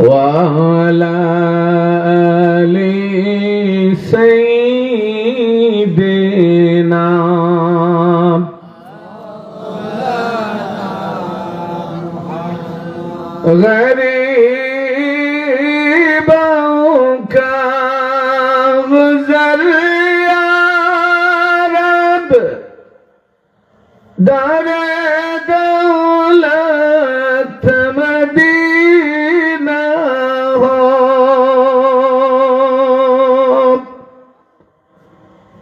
وعلى آل سيدنا غريبا كغزر يا رب. دار دولة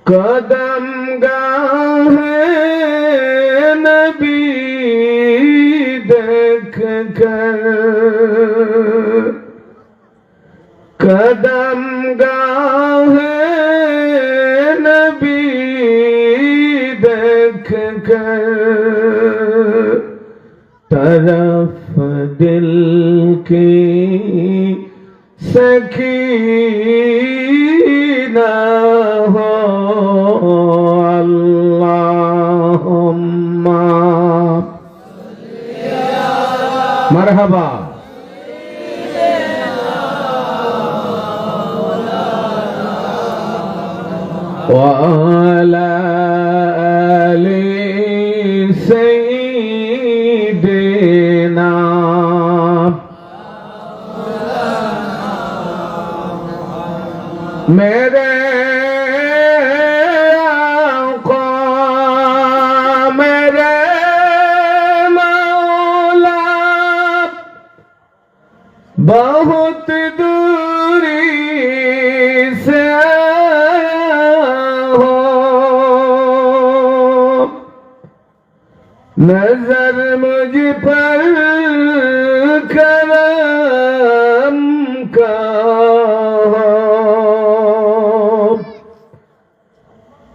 कदम गाह नबी देख कर। कदम है नबी देख कर। तरफ़ दिल की सखी مرحبا. وعلى नजर मुझ पर करम का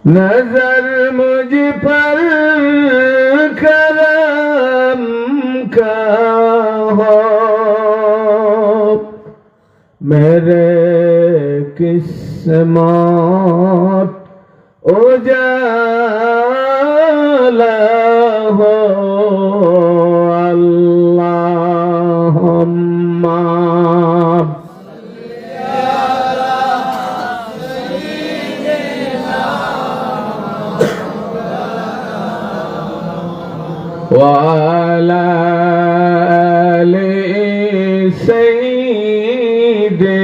नजर मुझ पर करम का हो मेरे किस्मत उजाला وعلى آل سيدنا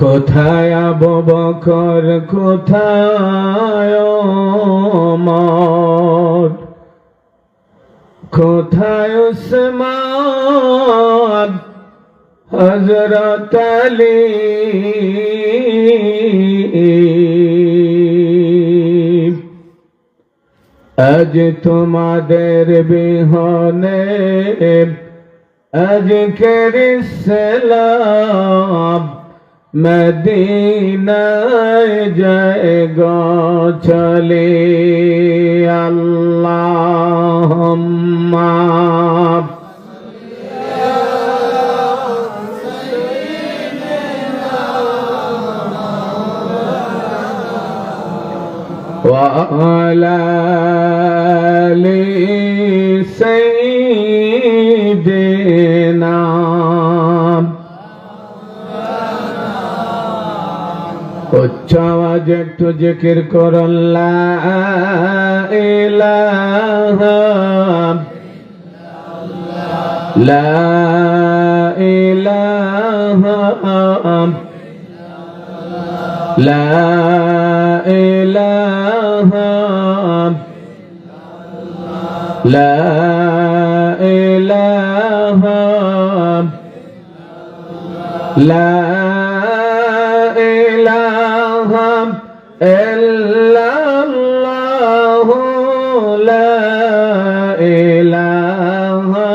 কোথায় আবু বকর কোথায় ওমর কোথায় উসমান হজরত আলী। আজ তোমাদের বিহনে আজকের ইসলাম মদিনায় জয় চলে। আল্লাহ وعلى آل سيدنا উচ্চ আওয়াজ একটু জিকির করুন লা ইলাহা লা ইলাহা লা ইলাহা। লা ইলাহা লা ইলাহা ইল্লাল্লাহু লা ইলাহা।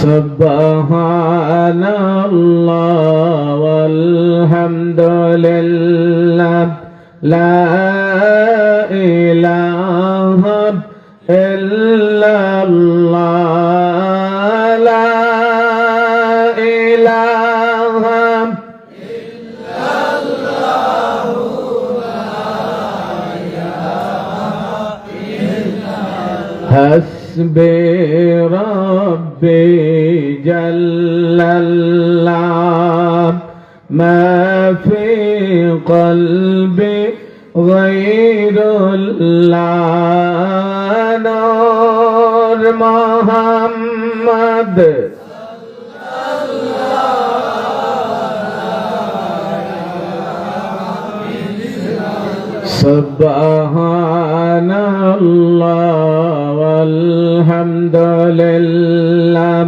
সুবহানাল্লাহ walhamdulillah لا إله إلا الله. لا إله إلا الله. حسبي ربي جل الله. ما في قلبي غير الله نور محمد سبحان الله والحمد لله